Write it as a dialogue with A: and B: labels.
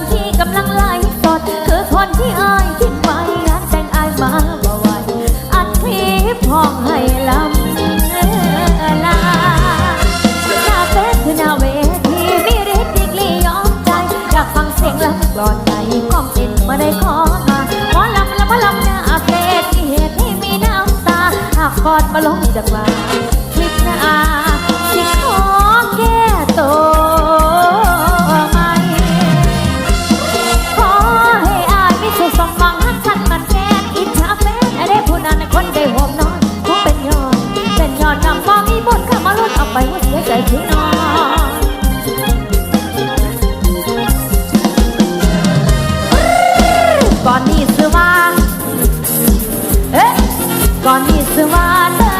A: คนที่กำลังไล่สดคือคนที่อายทิ้งไว้งานแต่งอายมาบ่ไหวอัดคลิปห้องให้ลำลาหน้าเฟซคือหน้าเวทีมีฤทธิ์ดีกลียอมใจ อยากฟังเสียงแล้วกลอนใจความจริงมาได้ขอมาหมอลำแล้วมาลำหน้าเพจที่เหตุให้มีน้ำตา หากกอดมาลงจังหวะคลิปั้นคนได้หอมนอนทุกเป็นยอดเป็นยอดนำบ่มีบุญข้ามาล้นเอาไปว่าเสียใจถึงนอนก่อนนี้ซื้อว่าเอ๊ะก่อนนี้ซื้อว่าเธอ